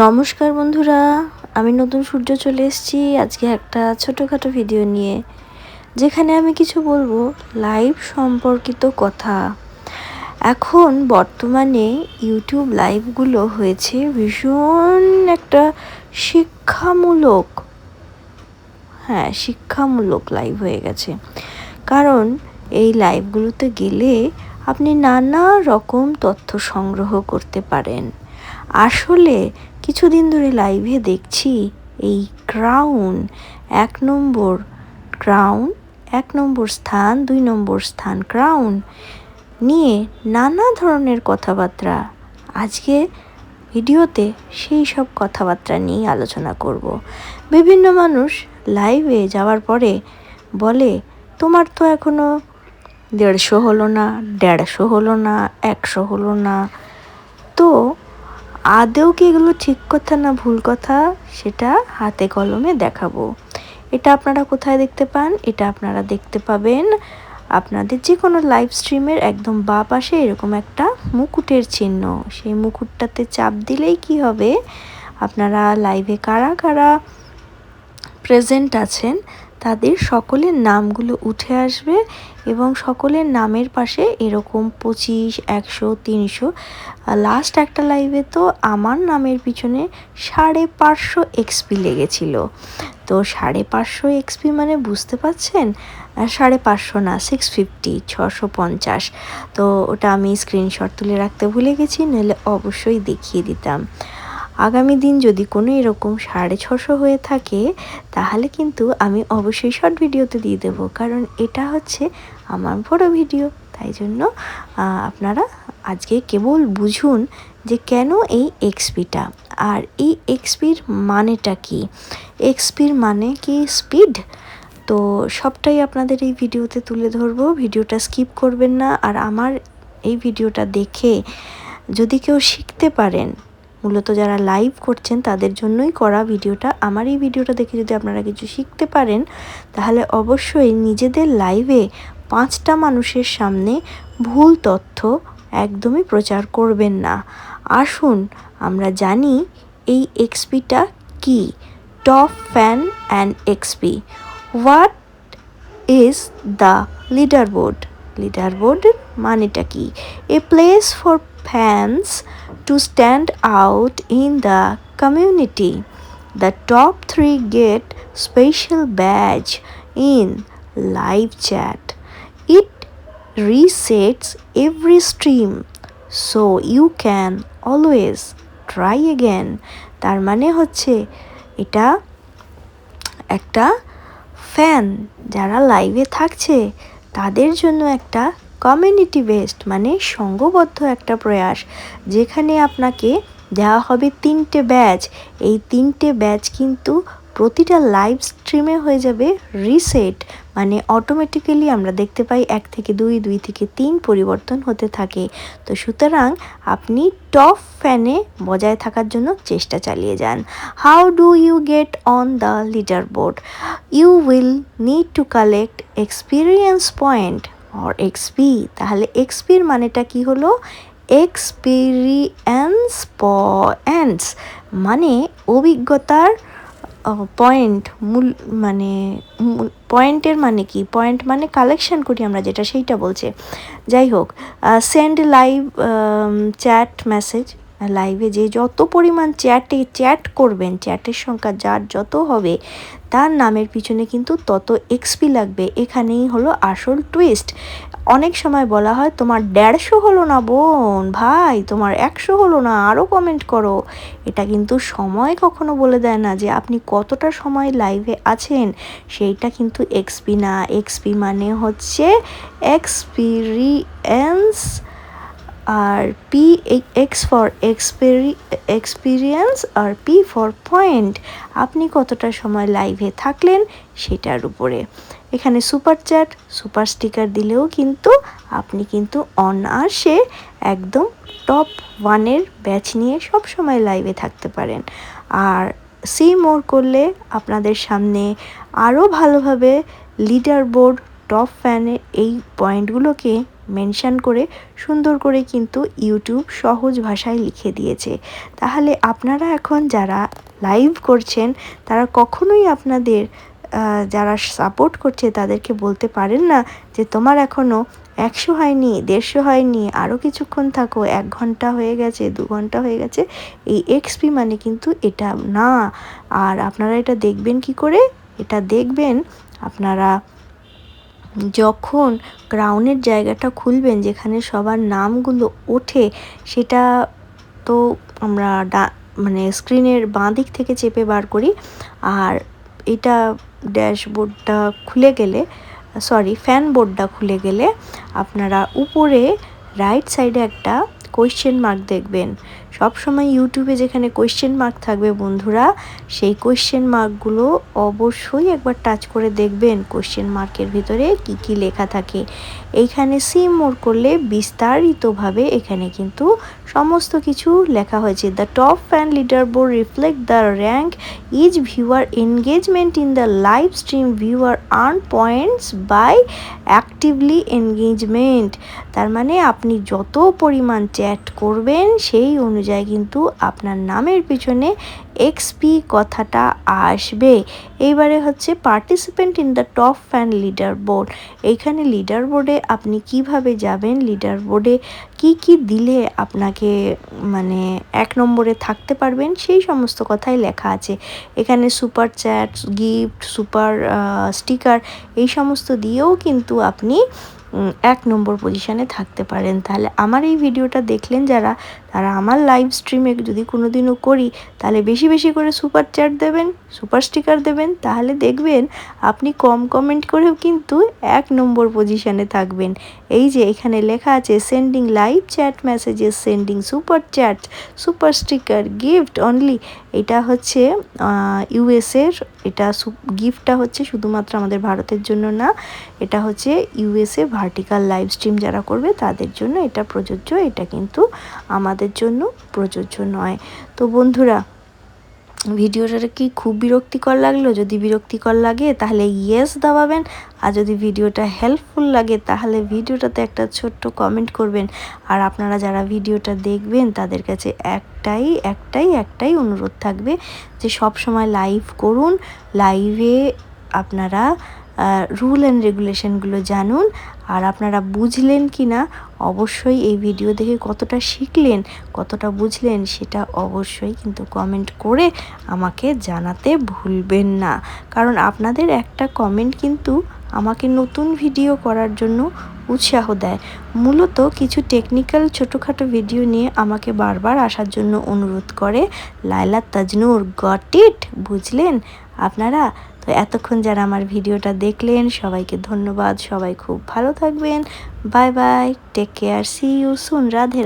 নমস্কার বন্ধুরা, আমি নতুন সূর্য চলে এসেছি। আজকে একটা ছোটোখাটো ভিডিও নিয়ে, যেখানে আমি কিছু বলব লাইভ সম্পর্কিত কথা। এখন বর্তমানে ইউটিউব লাইভগুলো হয়েছে ভীষণ একটা শিক্ষামূলক হ্যাঁ শিক্ষামূলক লাইভ হয়ে গেছে। কারণ এই লাইভগুলোতে গেলে আপনি নানা রকম তথ্য সংগ্রহ করতে পারেন। আসলে কিছুদিন ধরে লাইভে দেখছি এই ক্রাউন এক নম্বর ক্রাউন এক নম্বর স্থান, দুই নম্বর স্থান ক্রাউন নিয়ে নানা ধরনের কথাবার্তা। আজকে ভিডিওতে সেই সব কথাবার্তা নিয়ে আলোচনা করব। বিভিন্ন মানুষ লাইভে যাওয়ার পরে বলে, তোমার তো এখনও দেড়শো হলো না, দেড়শো হলো না, একশো হলো না। তো আদেও কি এগুলো ঠিক কথা না ভুল কথা সেটা হাতে কলমে দেখাবো। এটা আপনারা কোথায় দেখতে পান, এটা আপনারা দেখতে পাবেন। আপনাদের যে কোনো লাইভ স্ট্রিমের একদম বা পাশে এরকম একটা মুকুটের চিহ্ন। সেই মুকুটটাতে চাপ দিলেই কি হবে? আপনারা লাইভে কারা কারা প্রেজেন্ট আছেন তাদের সকলের নামগুলো উঠে আসবে এবং সকলের নামের পাশে এরকম পঁচিশ, একশো, তিনশো লাস্ট একটা লাইভে তো আমার নামের পিছনে সাড়ে পাঁচশো এক্সপি লেগেছিল। তো সাড়ে পাঁচশো এক্সপি মানে বুঝতে পারছেন? সাড়ে পাঁচশো না সিক্স ফিফটি ছশো পঞ্চাশ। তো ওটা আমি স্ক্রিনশট তুলে রাখতে ভুলে গেছি নাহলে অবশ্যই দেখিয়ে দিতাম। আগামী দিন যদি কোনো এরকম সাড়ে ছশো হয়ে থাকে, তাহলে কিন্তু আমি অবশ্যই শর্ট ভিডিওতে দিয়ে দেব। কারণ এটা হচ্ছে আমার বড় ভিডিও তাই জন্য আপনারা আজকে কেবল বুঝুন যে কেন এই এক্সপিটা আর এই এক্সপির মানেটা কি? এক্সপির মানে কি স্পিড তো সবটাই আপনাদের এই ভিডিওতে তুলে ধরবো। ভিডিওটা স্কিপ করবেন না। আর আমার এই ভিডিওটা দেখে যদি কেউ শিখতে পারেন মূলত যারা লাইভ করছেন, তাদের জন্যই করা ভিডিওটা। আমার এই ভিডিওটা দেখে যদি আপনারা কিছু শিখতে পারেন, তাহলে অবশ্যই নিজেদের লাইভে পাঁচটা মানুষের সামনে ভুল তথ্য একদমই প্রচার করবেন না। আসুন, আমরা জানি এই এক্সপিটা কি? Top fan and XP what is the leaderboard leader বোর্ডের মানেটা কি? A place for fans to stand out in the community. The top three get special badge in live chat. It resets every stream so you can always try again. তার মানে হচ্ছে এটা একটা fan যারা লাইভে থাকছে তাদের জন্য একটা কমিউনিটি বেসড মানে সঙ্গবদ্ধ একটা প্রয়াস, যেখানে আপনাকে দেওয়া হবে তিনটে ব্যাচ। এই তিনটে ব্যাচ কিন্তু প্রতিটা লাইভ স্ট্রিমে হয়ে যাবে রিসেট মানে অটোমেটিক্যালি আমরা দেখতে পাই এক থেকে দুই দুই থেকে তিন পরিবর্তন হতে থাকে। তো সুতরাং আপনি টপ ফ্যানে বজায় থাকার জন্য চেষ্টা চালিয়ে যান। How do you get on the leaderboard you will need to collect experience point or XP তাহলে এক্সপির মানেটা কি হলো? এক্সপিরিয়েন্স পয়েন্টস মানে অভিজ্ঞতার পয়েন্ট মূল মানে পয়েন্টের মানে কি? পয়েন্ট মানে কালেকশন করি আমরা যেটা, সেইটা বলছে। যাই হোক সেন্ড লাইভ চ্যাট মেসেজ লাইভে যে যত পরিমাণ চ্যাটে চ্যাট করবেন চ্যাটের সংখ্যা যার যত হবে তার নামের পিছনে কিন্তু তত এক্সপি লাগবে। এখানেই হলো আসল টুইস্ট অনেক সময় বলা হয়, তোমার দেড়শো হলো না বোন, ভাই, তোমার একশো হলো না আরও কমেন্ট করো। এটা কিন্তু সময় কখনো বলে দেয় না যে আপনি কতটা সময় লাইভে আছেন। সেইটা কিন্তু এক্সপি না। এক্সপি মানে হচ্ছে experience R P X for experi experience R P for point আপনি কতটা সময় লাইভে থাকলেন সেটার উপরে। এখানে সুপার চ্যাট সুপার স্টিকার দিলেও কিন্তু আপনি কিন্তু অনার্সে একদম টপ ওয়ানের ব্যাচ নিয়ে সব সময় লাইভে থাকতে পারেন। আর সি মোর করলে আপনাদের সামনে আরও ভালোভাবে লিডার বোর্ড টপ ফ্যানের এই পয়েন্টগুলোকে মেনশন করে সুন্দর করে কিন্তু ইউটিউব সহজ ভাষায় লিখে দিয়েছে। তাহলে আপনারা এখন যারা লাইভ করছেন, তারা কখনোই আপনাদের যারা সাপোর্ট করছে তাদেরকে বলতে পারেন না যে তোমার এখনও একশো হয়নি, দেড়শো হয়নি আরও কিছুক্ষণ থাকো, এক ঘণ্টা হয়ে গেছে, দু ঘণ্টা হয়ে গেছে, এই এক্সপি মানে কিন্তু এটা না। আর আপনারা এটা দেখবেন কি করে? এটা দেখবেন আপনারা যখন গ্রাউন্ডের জায়গাটা খুলবেন, যেখানে সবার নামগুলো ওঠে, সেটা তো আমরা ডা মানে স্ক্রিনের বাঁ দিক থেকে চেপে বার করি। আর এটা ড্যাশবোর্ডটা খুলে গেলে, সরি ফ্যান বোর্ডটা খুলে গেলে আপনারা উপরে রাইট সাইডে একটা কোয়েশ্চেন মার্ক দেখবেন। সব সময় ইউটিউবে যেখানে কোয়েশ্চেন মার্ক থাকবে বন্ধুরা, সেই কোয়েশ্চেন মার্কগুলো অবশ্যই একবার টাচ করে দেখবেন কোয়েশ্চেন মার্কের ভিতরে কি কি লেখা থাকে। এইখানে সি মোর করলে বিস্তারিতভাবে এখানে কিন্তু সমস্ত কিছু লেখা হয়েছে। The top fan leaderboard reflect the rank is viewer engagement in the live stream viewer earn points by actively engagement তার মানে আপনি যত পরিমাণ চ্যাট করবেন, সেই অনুযায়ী কিন্তু আপনার নামের পিছনে এক্সপি কথাটা আসবে। এইবারে হচ্ছে participant in the top fan leaderboard এইখানে লিডার বোর্ডে আপনি কীভাবে যাবেন? লিডার বোর্ডে কি কি দিলে আপনাকে মানে এক নম্বরে থাকতে পারবেন? সেই সমস্ত কথাই লেখা আছে। এখানে super chat gift super sticker এই সমস্ত দিয়েও কিন্তু আপনি এক নম্বর পজিশানে থাকতে পারেন। তাহলে আমার এই ভিডিওটা দেখলেন যারা তারা আমার লাইভ স্ট্রিমে যদি কোনো দিনও করি, তাহলে বেশি বেশি করে সুপার চ্যাট দেবেন সুপার স্টিকার দেবেন, তাহলে দেখবেন আপনি কম কমেন্ট করেও কিন্তু এক নম্বর পজিশানে থাকবেন। এই যে এখানে লেখা আছে sending live chat messages sending super chat super sticker gift only এটা হচ্ছে ইউএসের এটা গিফটটা হচ্ছে শুধুমাত্র আমাদের ভারতের জন্য না, এটা হচ্ছে ইউএসএ ভার্টিক্যাল লাইভ স্ট্রিম যারা করবে, তাদের জন্য এটা প্রযোজ্য, এটা কিন্তু আমাদের জন্য প্রযোজ্য নয়। তো বন্ধুরা ভিডিওটা কি খুব বিরক্তিকর লাগল? যদি বিরক্তিকর লাগে, তাহলে ইয়েস দাবাবেন। আর যদি ভিডিওটা হেল্পফুল লাগে, তাহলে ভিডিওটাতে একটা ছোট্ট কমেন্ট করবেন। আর আপনারা যারা ভিডিওটা দেখবেন, তাদের কাছে একটাই একটাই একটাই অনুরোধ থাকবে যে সব সময় লাইভ করুন। লাইভে আপনারা রুল অ্যান্ড রেগুলেশনগুলো জানুন। আর আপনারা বুঝলেন কি না অবশ্যই এই ভিডিও দেখে কতটা শিখলেন, কতটা বুঝলেন সেটা অবশ্যই কিন্তু কমেন্ট করে আমাকে জানাতে ভুলবেন না। কারণ আপনাদের একটা কমেন্ট কিন্তু আমাকে নতুন ভিডিও করার জন্য উৎসাহ দেয়। মূলত কিছু টেকনিক্যাল ছোটোখাটো ভিডিও নিয়ে আমাকে বারবার আসার জন্য অনুরোধ করে লাইলা তাজনুর, গট ইট, বুঝলেন? আপনারা তো এতক্ষণ যারা আমার ভিডিওটা দেখলেন, সবাইকে ধন্যবাদ। সবাই খুব ভালো থাকবেন। Bye bye. Take care see you soon Radhe.